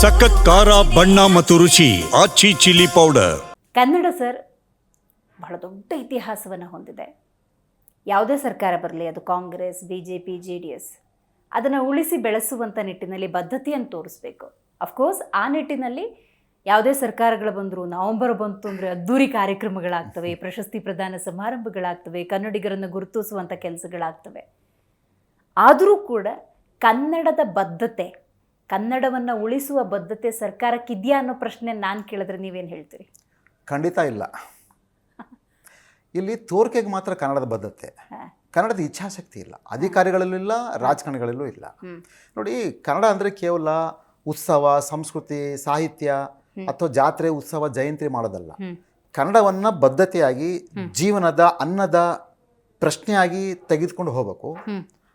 ಸಖತ್ ಖಾರ, ಬಣ್ಣ ಮತ್ತು ರುಚಿ, Aachi chilli powder. Kannada sir, ಬಹಳ ದೊಡ್ಡ ಇತಿಹಾಸವನ್ನು ಹೊಂದಿದೆ. ಯಾವುದೇ ಸರ್ಕಾರ ಬರಲಿ, ಅದು Congress B J P J D S, ಅದನ್ನು ಉಳಿಸಿ ಬೆಳೆಸುವಂಥ ನಿಟ್ಟಿನಲ್ಲಿ ಬದ್ಧತೆಯನ್ನು ತೋರಿಸ್ಬೇಕು. ಅಫ್ಕೋರ್ಸ್ ಆ ನಿಟ್ಟಿನಲ್ಲಿ ಯಾವುದೇ ಸರ್ಕಾರಗಳು ಬಂದರೂ, ನವಂಬರ್ ಬಂತು ಅಂದರೆ ಅದ್ದೂರಿ ಕಾರ್ಯಕ್ರಮಗಳಾಗ್ತವೆ, ಪ್ರಶಸ್ತಿ ಪ್ರದಾನ ಸಮಾರಂಭಗಳಾಗ್ತವೆ, ಕನ್ನಡಿಗರನ್ನು ಗುರುತಿಸುವಂಥ ಕೆಲಸಗಳಾಗ್ತವೆ. ಆದರೂ ಕೂಡ ಕನ್ನಡದ ಬದ್ಧತೆ ಕನ್ನಡವನ್ನು ಉಳಿಸುವ ಬದ್ಧತೆ ಸರ್ಕಾರಕ್ಕಿದೆಯಾ ಅನ್ನೋ ಪ್ರಶ್ನೆ ನಾನು ಕೇಳಿದ್ರೆ ನೀವೇನು ಹೇಳ್ತೀರಿ? ಖಂಡಿತ ಇಲ್ಲ. ಇಲ್ಲಿ ತೋರಿಕೆಗೆ ಮಾತ್ರ ಕನ್ನಡದ ಬದ್ಧತೆ. ಕನ್ನಡದ ಇಚ್ಛಾಶಕ್ತಿ ಇಲ್ಲ. ಅಧಿಕಾರಿಗಳಲ್ಲೂ ಇಲ್ಲ ರಾಜಕಾರಣಿಗಳಲ್ಲೂ ಇಲ್ಲ. ನೋಡಿ ಕನ್ನಡ ಅಂದರೆ ಕೇವಲ ಉತ್ಸವ ಸಂಸ್ಕೃತಿ ಸಾಹಿತ್ಯ ಅಥವಾ ಜಾತ್ರೆ ಉತ್ಸವ ಜಯಂತಿ ಮಾಡೋದಲ್ಲ. ಕನ್ನಡವನ್ನು ಬದ್ಧತೆಯಾಗಿ ಜೀವನದ ಅನ್ನದ ಪ್ರಶ್ನೆಯಾಗಿ ತೆಗೆದುಕೊಂಡು ಹೋಗಬೇಕು.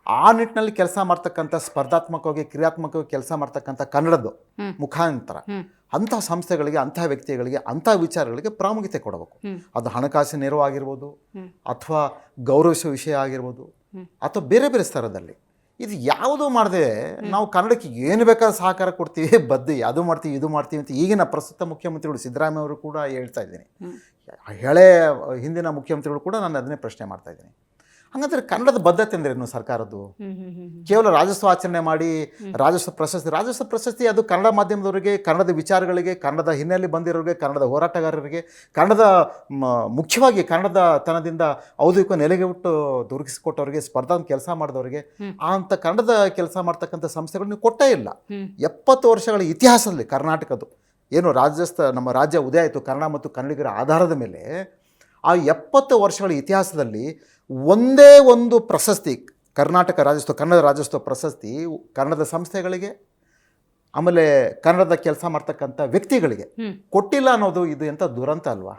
ಆ ನಿಟ್ಟಿನಲ್ಲಿ ಕೆಲಸ ಮಾಡ್ತಕ್ಕಂಥ ಸ್ಪರ್ಧಾತ್ಮಕವಾಗಿ ಕ್ರಿಯಾತ್ಮಕವಾಗಿ ಕೆಲಸ ಮಾಡ್ತಕ್ಕಂಥ ಕನ್ನಡದ್ದು ಮುಖಾಂತರ ಅಂತಹ ಸಂಸ್ಥೆಗಳಿಗೆ ಅಂಥ ವ್ಯಕ್ತಿಗಳಿಗೆ ಅಂಥ ವಿಚಾರಗಳಿಗೆ ಪ್ರಾಮುಖ್ಯತೆ ಕೊಡಬೇಕು. ಅದು ಹಣಕಾಸಿನ ನೆರವು ಆಗಿರ್ಬೋದು ಅಥವಾ ಗೌರವಿಸುವ ವಿಷಯ ಆಗಿರ್ಬೋದು ಅಥವಾ ಬೇರೆ ಬೇರೆ ಸ್ತರದಲ್ಲಿ. ಇದು ಯಾವುದೂ ಮಾಡದೆ ನಾವು ಕನ್ನಡಕ್ಕೆ ಏನು ಬೇಕಾದ್ರೂ ಸಹಕಾರ ಕೊಡ್ತೀವಿ ಬದ್ದಿ ಅದು ಮಾಡ್ತೀವಿ ಇದು ಮಾಡ್ತೀವಿ ಅಂತ ಈಗಿನ ಪ್ರಸ್ತುತ ಮುಖ್ಯಮಂತ್ರಿಗಳು ಸಿದ್ದರಾಮಯ್ಯ ಅವರು ಕೂಡ ಹೇಳ್ತಾ ಇದ್ದೀನಿ. ಹಳೆ ಹಿಂದಿನ ಮುಖ್ಯಮಂತ್ರಿಗಳು ಕೂಡ ನಾನು ಅದನ್ನೇ ಪ್ರಶ್ನೆ ಮಾಡ್ತಾ ಇದ್ದೀನಿ. ಹಾಗಂದ್ರೆ ಕನ್ನಡದ ಬದ್ಧತೆ ಅಂದ್ರೇನು ಏನು ಸರ್ಕಾರದ್ದು? ಕೇವಲ ರಾಜಸ್ವ ಆಚರಣೆ ಮಾಡಿ ರಾಜಸ್ವ ಪ್ರಶಸ್ತಿ ರಾಜಸ್ವ ಪ್ರಶಸ್ತಿ ಅದು ಕನ್ನಡ ಮಾಧ್ಯಮದವರಿಗೆ ಕನ್ನಡದ ವಿಚಾರಗಳಿಗೆ ಕನ್ನಡದ ಹಿನ್ನೆಲೆ ಬಂದಿರೋರಿಗೆ ಕನ್ನಡದ ಹೋರಾಟಗಾರರಿಗೆ ಕನ್ನಡದ ಮುಖ್ಯವಾಗಿ ಕನ್ನಡದ ತನದಿಂದ ಔದ್ಯೋಗಿಕ ನೆಲೆಗೆ ಬಿಟ್ಟು ದೊರಕಿಸಿಕೊಟ್ಟವರಿಗೆ ಸ್ಪರ್ಧಾ ಕೆಲಸ ಮಾಡಿದವರಿಗೆ ಆ ಅಂತ ಕನ್ನಡದ ಕೆಲಸ ಮಾಡ್ತಕ್ಕಂಥ ಸಂಸ್ಥೆಗಳು ನೀವು ಕೊಟ್ಟೇ ಇಲ್ಲ. ಎಪ್ಪತ್ತು ವರ್ಷಗಳ ಇತಿಹಾಸದಲ್ಲಿ ಕರ್ನಾಟಕದ್ದು ಏನು ರಾಜಸ್ಥ ನಮ್ಮ ರಾಜ್ಯ ಉದಯ ಆಯಿತು ಕನ್ನಡ ಮತ್ತು ಕನ್ನಡಿಗರ ಆಧಾರದ ಮೇಲೆ ಆ ಎಪ್ಪತ್ತು ವರ್ಷಗಳ ಇತಿಹಾಸದಲ್ಲಿ ಒಂದೇ ಒಂದು ಪ್ರಶಸ್ತಿ ಕರ್ನಾಟಕ ರಾಜ್ಯೋತ್ಸವ ಕನ್ನಡ ರಾಜ್ಯೋತ್ಸವ ಪ್ರಶಸ್ತಿ ಕನ್ನಡದ ಸಂಸ್ಥೆಗಳಿಗೆ ಆಮೇಲೆ ಕನ್ನಡದ ಕೆಲಸ ಮಾಡ್ತಕ್ಕಂಥ ವ್ಯಕ್ತಿಗಳಿಗೆ ಕೊಟ್ಟಿಲ್ಲ ಅನ್ನೋದು ಇದು ಎಂಥ ದುರಂತ ಅಲ್ವಾ?